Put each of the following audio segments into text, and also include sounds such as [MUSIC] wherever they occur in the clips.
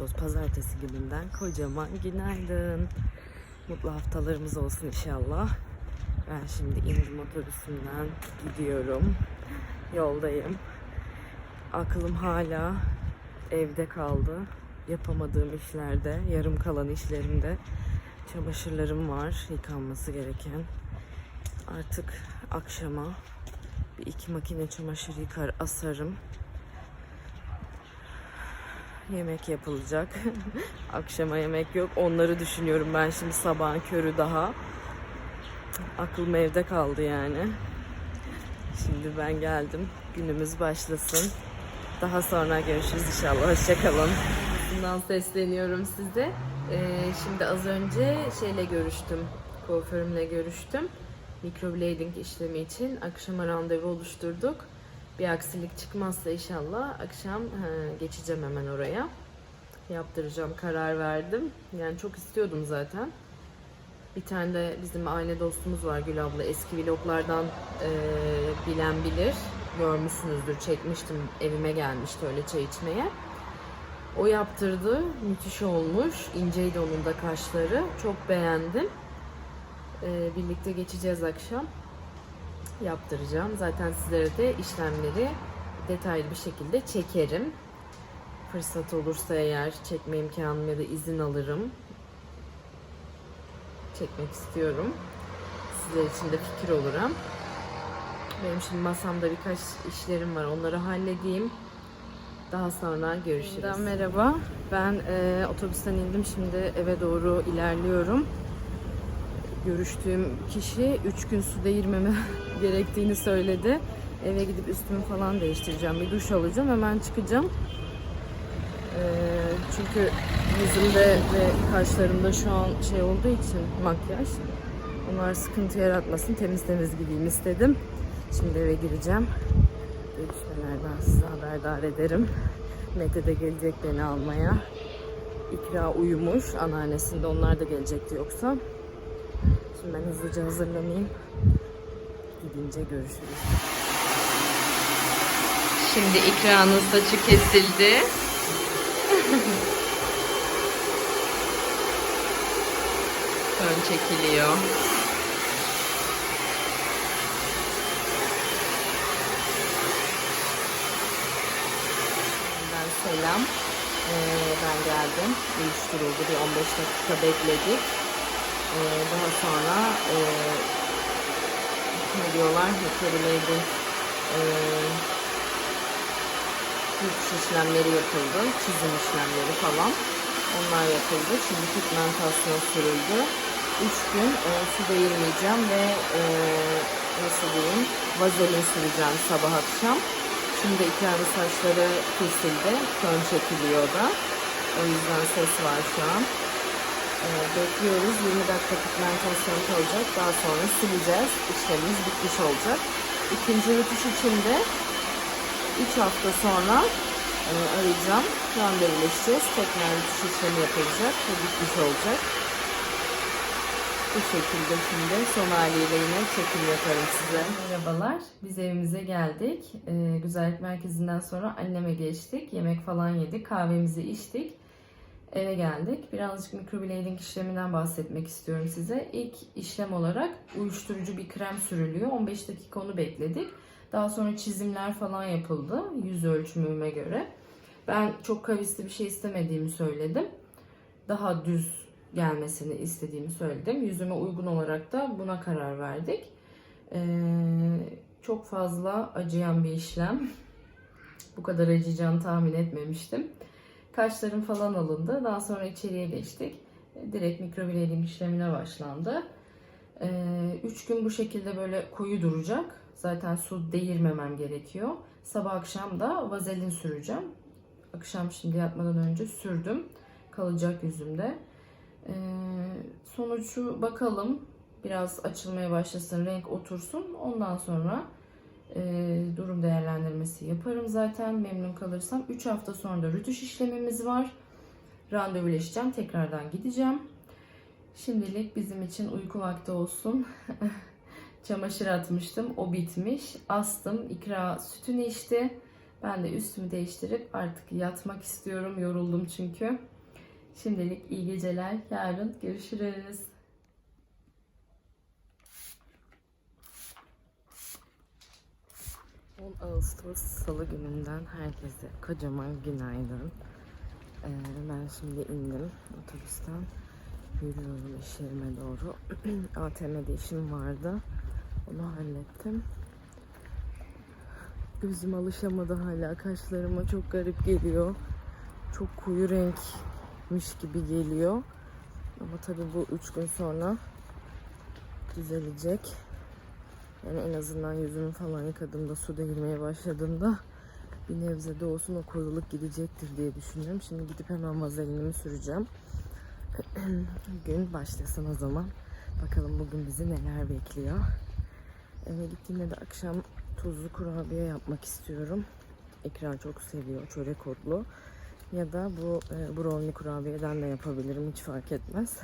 Ağustos pazartesi gününden kocaman günaydın. Mutlu haftalarımız olsun inşallah. Ben şimdi indim otobüsümden gidiyorum. Yoldayım. Aklım hala evde kaldı. Yapamadığım işlerde, yarım kalan işlerimde çamaşırlarım var yıkanması gereken. Artık akşama bir iki makine çamaşır yıkar asarım. Yemek yapılacak. [LAUGHS] Akşama yemek yok. Onları düşünüyorum ben şimdi sabahın körü daha. Aklım evde kaldı yani. Şimdi ben geldim. Günümüz başlasın. Daha sonra görüşürüz inşallah. Hoşçakalın. Bundan sesleniyorum size. Ee, şimdi az önce şeyle görüştüm. Kuaförümle görüştüm. Microblading işlemi için akşama randevu oluşturduk. Bir aksilik çıkmazsa inşallah akşam he, geçeceğim hemen oraya. Yaptıracağım karar verdim. Yani çok istiyordum zaten. Bir tane de bizim aile dostumuz var Gül abla. Eski vloglardan e, bilen bilir. Görmüşsünüzdür. Çekmiştim. Evime gelmişti öyle çay içmeye. O yaptırdı. Müthiş olmuş. İnceydi onun da kaşları. Çok beğendim. E, birlikte geçeceğiz akşam yaptıracağım. Zaten sizlere de işlemleri detaylı bir şekilde çekerim. Fırsat olursa eğer çekme imkanım ya da izin alırım. Çekmek istiyorum. Sizler için de fikir olurum. Benim şimdi masamda birkaç işlerim var. Onları halledeyim. Daha sonra görüşürüz. Merhaba. Ben e, otobüsten indim. Şimdi eve doğru ilerliyorum görüştüğüm kişi 3 gün su değirmeme [LAUGHS] gerektiğini söyledi. Eve gidip üstümü falan değiştireceğim. Bir duş alacağım. Hemen çıkacağım. Ee, çünkü yüzümde ve kaşlarımda şu an şey olduğu için makyaj. Onlar sıkıntı yaratmasın. Temiz temiz gideyim istedim. Şimdi eve gireceğim. Gelişmelerden size haberdar ederim. Mete de gelecek beni almaya. İkra uyumuş. Anneannesinde onlar da gelecekti yoksa. Şimdi ben hızlıca hazırlanayım. Gidince görüşürüz. Şimdi ikranın saçı kesildi. Fön çekiliyor. Ben selam. Ee, ben geldim. Uyuşturuldu. Bir 15 dakika bekledik. Ee, daha sonra e, ne diyorlar? Yukarıdaydı e, yüz işlemleri yapıldı çizim işlemleri falan. Onlar yapıldı. Şimdi pigmentasyon sürüldü. 3 gün e, su değirmeyeceğim ve e, nasıl diyeyim? Vazelin süreceğim sabah akşam. Şimdi ikrarlı saçları kesildi. Fön çekiliyor da. O yüzden ses var şu an. ee, bekliyoruz. 20 dakika pigmentasyon kalacak. Daha sonra sileceğiz. İşlemimiz bitmiş olacak. İkinci rütuş için de 3 hafta sonra e, arayacağım. Randevuleşeceğiz. Tekrar rütuş işlemi yapılacak ve bitmiş olacak. Bu şekilde şimdi son haliyle yine çekim yaparım size. Merhabalar. Biz evimize geldik. Ee, güzellik merkezinden sonra anneme geçtik. Yemek falan yedik. Kahvemizi içtik. Eve geldik. Birazcık microblading işleminden bahsetmek istiyorum size. İlk işlem olarak uyuşturucu bir krem sürülüyor. 15 dakika onu bekledik. Daha sonra çizimler falan yapıldı yüz ölçümüme göre. Ben çok kavisli bir şey istemediğimi söyledim. Daha düz gelmesini istediğimi söyledim. Yüzüme uygun olarak da buna karar verdik. Ee, çok fazla acıyan bir işlem. Bu kadar acıyacağını tahmin etmemiştim. Kaşlarım falan alındı. Daha sonra içeriye geçtik. Direkt mikroblading işlemine başlandı. 3 gün bu şekilde böyle koyu duracak. Zaten su değirmemem gerekiyor. Sabah akşam da vazelin süreceğim. Akşam şimdi yatmadan önce sürdüm. Kalacak yüzümde. Ee, sonucu bakalım. Biraz açılmaya başlasın, renk otursun. Ondan sonra e, durum değerlendirmesi yaparım zaten. Memnun kalırsam 3 hafta sonra da rütüş işlemimiz var. Randevuleşeceğim. Tekrardan gideceğim. Şimdilik bizim için uyku vakti olsun. [LAUGHS] Çamaşır atmıştım. O bitmiş. Astım. İkra sütünü içti. Ben de üstümü değiştirip artık yatmak istiyorum. Yoruldum çünkü. Şimdilik iyi geceler. Yarın görüşürüz. 10 Ağustos Salı gününden herkese kocaman günaydın. Ee, ben şimdi indim otobüsten. Yürüyorum iş yerime doğru. [CLEARS THROAT] ATM'de işim vardı. Onu hallettim. Gözüm alışamadı hala. Kaşlarıma çok garip geliyor. Çok koyu renkmiş gibi geliyor. Ama tabii bu üç gün sonra düzelecek. Yani en azından yüzümü falan yıkadığımda, suda girmeye başladığımda bir nebze de olsun o koyuluk gidecektir diye düşünüyorum. Şimdi gidip hemen vazelinimi süreceğim. [CLEARS THROAT] Gün başlasın o zaman. Bakalım bugün bizi neler bekliyor. Eve gittiğimde de akşam tuzlu kurabiye yapmak istiyorum. Ekran çok seviyor çörek otlu. Ya da bu e, brownie kurabiyeden de yapabilirim hiç fark etmez.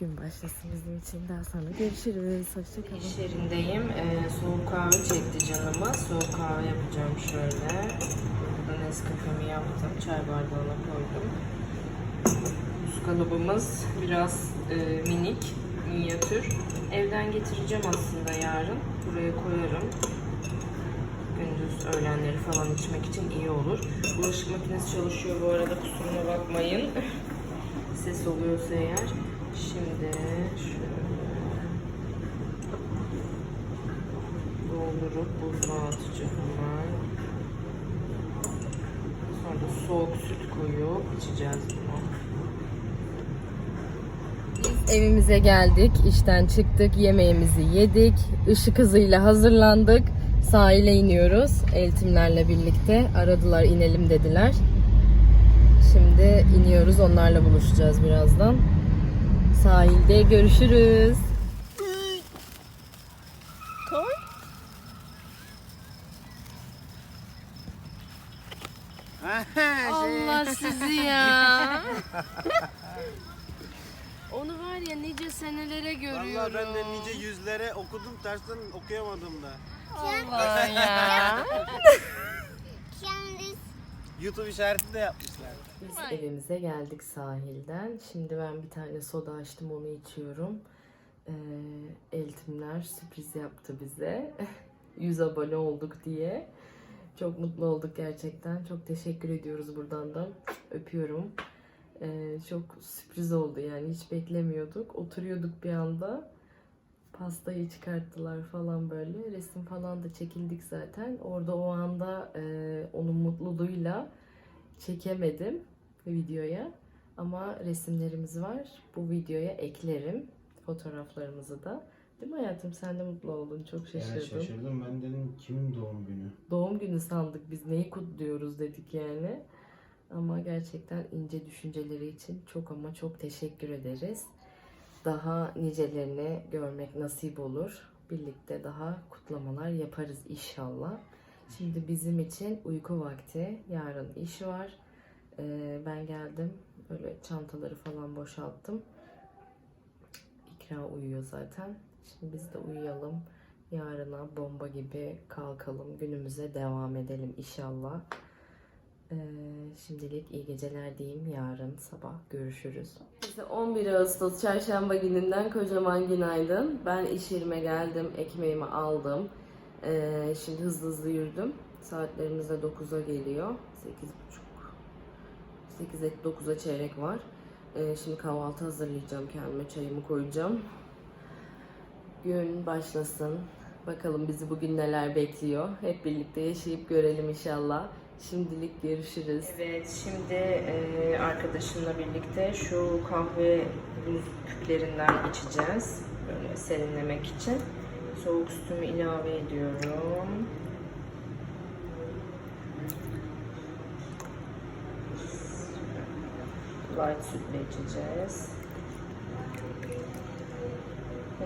Gün başlasın bizim için. Daha sonra görüşürüz. Hoşçakalın. İş yerindeyim. Ee, soğuk kahve çekti canıma. Soğuk kahve yapacağım şöyle. Burada Nescafe'mi yaptım. Çay bardağına koydum. Buz kalıbımız biraz e, minik, minyatür. Evden getireceğim aslında yarın. Buraya koyarım. Gündüz öğlenleri falan içmek için iyi olur. Bulaşık makinesi çalışıyor bu arada kusuruma bakmayın. [LAUGHS] Ses oluyorsa eğer. Şimdi şöyle doldurup buzluğa atacağım hemen. Sonra da soğuk süt koyup içeceğiz bunu. Evimize geldik, işten çıktık, yemeğimizi yedik, ışık hızıyla hazırlandık. Sahile iniyoruz eltimlerle birlikte. Aradılar inelim dediler. Şimdi iniyoruz, onlarla buluşacağız birazdan. Sahilde görüşürüz. Koy. Allah sizi ya. [LAUGHS] Onu var ya nice senelere görüyorum. Vallahi ben de nice yüzlere okudum tersten okuyamadım da. Allah ya. [LAUGHS] YouTube işareti de yapmışlar. Biz evimize geldik sahilden. Şimdi ben bir tane soda açtım onu içiyorum. Ee, eltimler sürpriz yaptı bize. [LAUGHS] 100 abone olduk diye. Çok mutlu olduk gerçekten. Çok teşekkür ediyoruz buradan da. Öpüyorum. Ee, çok sürpriz oldu yani hiç beklemiyorduk. Oturuyorduk bir anda. Pastayı çıkarttılar falan böyle. Resim falan da çekildik zaten. Orada o anda e, onun mutluluğuyla çekemedim videoya. Ama resimlerimiz var. Bu videoya eklerim. Fotoğraflarımızı da. Değil mi hayatım? Sen de mutlu oldun. Çok şaşırdın. Evet şaşırdım. Ben dedim kimin doğum günü? Doğum günü sandık biz. Neyi kutluyoruz dedik yani. Ama gerçekten ince düşünceleri için çok ama çok teşekkür ederiz. Daha nicelerini görmek nasip olur. Birlikte daha kutlamalar yaparız inşallah. Şimdi bizim için uyku vakti. Yarın iş var. Ee, ben geldim. Böyle çantaları falan boşalttım. İkra uyuyor zaten. Şimdi biz de uyuyalım. Yarına bomba gibi kalkalım. Günümüze devam edelim inşallah. Ee, şimdilik iyi geceler diyeyim. Yarın sabah görüşürüz. İşte 11 Ağustos çarşamba gününden kocaman günaydın. Ben iş yerime geldim. Ekmeğimi aldım. Ee, şimdi hızlı hızlı yürüdüm. Saatlerimiz de 9'a geliyor. 8.30 8'e 9'a çeyrek var. Ee, şimdi kahvaltı hazırlayacağım kendime. Çayımı koyacağım. Gün başlasın. Bakalım bizi bugün neler bekliyor. Hep birlikte yaşayıp görelim inşallah. Şimdilik görüşürüz. Evet, şimdi e, arkadaşımla birlikte şu kahve buz küplerinden içeceğiz. Böyle serinlemek için. Soğuk sütümü ilave ediyorum. Light sütle içeceğiz.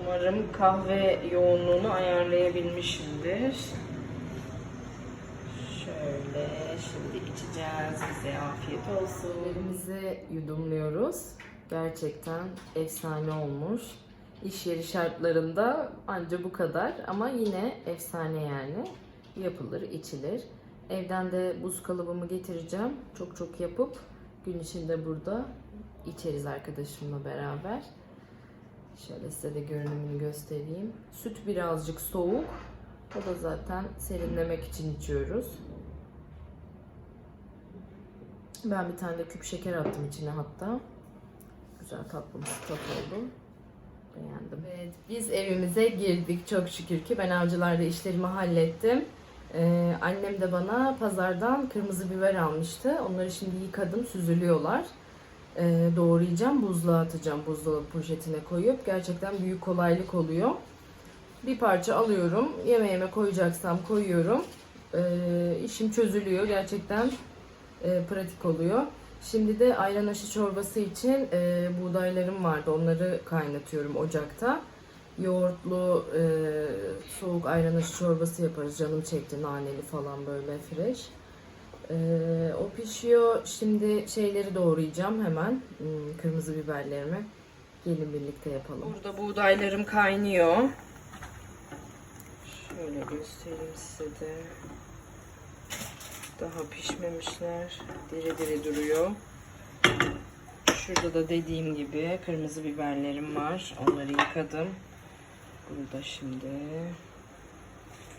Umarım kahve yoğunluğunu ayarlayabilmişimdir. Şöyle şimdi içeceğiz. Bize afiyet olsun. Elimizi yudumluyoruz. Gerçekten efsane olmuş. İş yeri şartlarında anca bu kadar ama yine efsane yani. Yapılır, içilir. Evden de buz kalıbımı getireceğim. Çok çok yapıp gün içinde burada içeriz arkadaşımla beraber. Şöyle size de görünümünü göstereyim. Süt birazcık soğuk. O da zaten serinlemek için içiyoruz. Ben bir tane de küp şeker attım içine hatta. Güzel tatlı bir tat oldu. Beğendim. Evet, biz evimize girdik çok şükür ki. Ben avcılarda işlerimi hallettim. Ee, annem de bana pazardan kırmızı biber almıştı. Onları şimdi yıkadım, süzülüyorlar. Ee, doğrayacağım, buzluğa atacağım buzdolabı poşetine koyup. Gerçekten büyük kolaylık oluyor. Bir parça alıyorum, yemeğime koyacaksam koyuyorum. Ee, işim çözülüyor. Gerçekten e, pratik oluyor. Şimdi de ayran aşı çorbası için e, buğdaylarım vardı. Onları kaynatıyorum ocakta. Yoğurtlu e, soğuk ayran aşı çorbası yaparız. Canım çekti naneli falan böyle fresh. E, o pişiyor. Şimdi şeyleri doğrayacağım hemen. Hmm, Kırmızı biberlerimi. Gelin birlikte yapalım. Burada buğdaylarım kaynıyor. Şöyle göstereyim size de. Daha pişmemişler. Diri diri duruyor. Şurada da dediğim gibi kırmızı biberlerim var. Onları yıkadım. Burada şimdi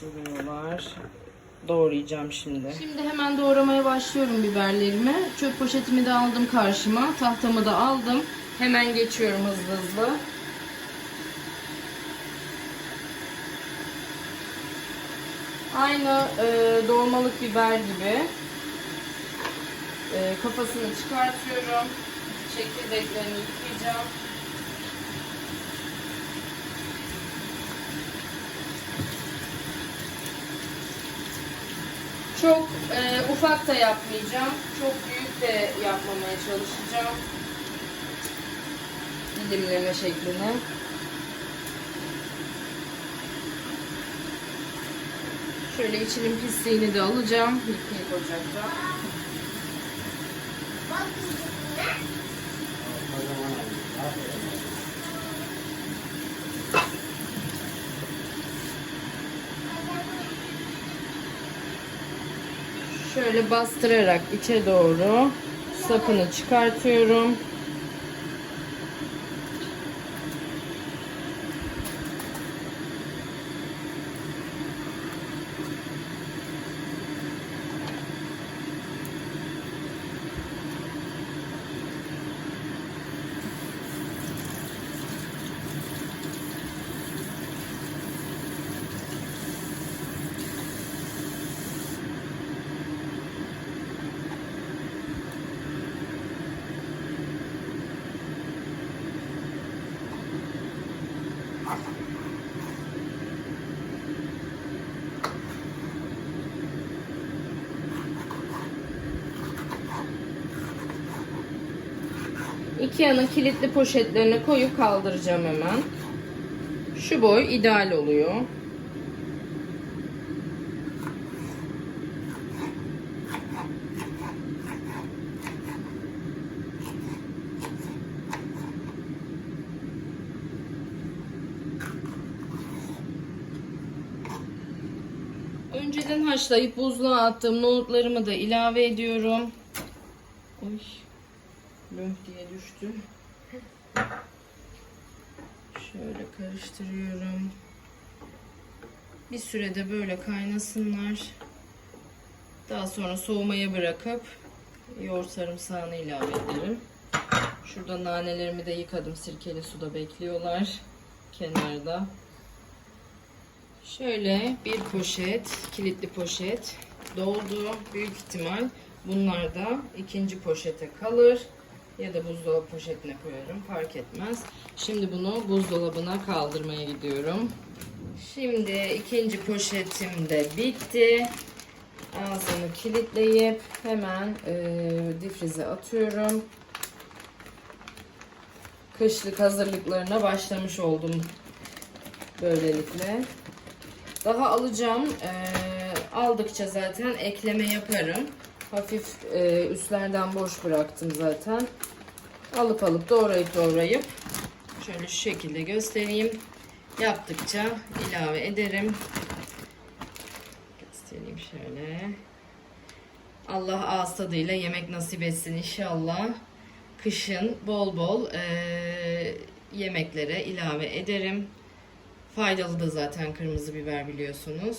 duruyorlar. Doğrayacağım şimdi. Şimdi hemen doğramaya başlıyorum biberlerimi. Çöp poşetimi de aldım karşıma. Tahtamı da aldım. Hemen geçiyorum hızlı hızlı. Aynı e, dolmalık biber gibi. E, kafasını çıkartıyorum. Çekirdeklerini yıkayacağım. Çok e, ufak da yapmayacağım. Çok büyük de yapmamaya çalışacağım. Dilimleme şeklini. Şöyle içinin pisliğini de alacağım. Yıkayıp ocakta. Şöyle bastırarak içe doğru sapını çıkartıyorum. Ikea'nın kilitli poşetlerine koyup kaldıracağım hemen. Şu boy ideal oluyor. Önceden haşlayıp buzluğa attığım nohutlarımı da ilave ediyorum. Oy. Löh diye düştü. Şöyle karıştırıyorum. Bir sürede böyle kaynasınlar. Daha sonra soğumaya bırakıp yoğurt sarımsağını ilave ederim. Şurada nanelerimi de yıkadım. Sirkeli suda bekliyorlar. Kenarda. Şöyle bir poşet, kilitli poşet doldu. Büyük ihtimal bunlar da ikinci poşete kalır ya da buzdolabı poşetine koyarım fark etmez. Şimdi bunu buzdolabına kaldırmaya gidiyorum. Şimdi ikinci poşetim de bitti. Ağzını kilitleyip hemen e, difrize atıyorum. Kışlık hazırlıklarına başlamış oldum böylelikle. Daha alacağım. Ee, aldıkça zaten ekleme yaparım. Hafif e, üstlerden boş bıraktım zaten. Alıp alıp doğrayıp doğrayıp şöyle şu şekilde göstereyim. Yaptıkça ilave ederim. Göstereyim şöyle. Allah ağız tadıyla yemek nasip etsin inşallah. Kışın bol bol eee, yemeklere ilave ederim. Faydalı da zaten kırmızı biber biliyorsunuz.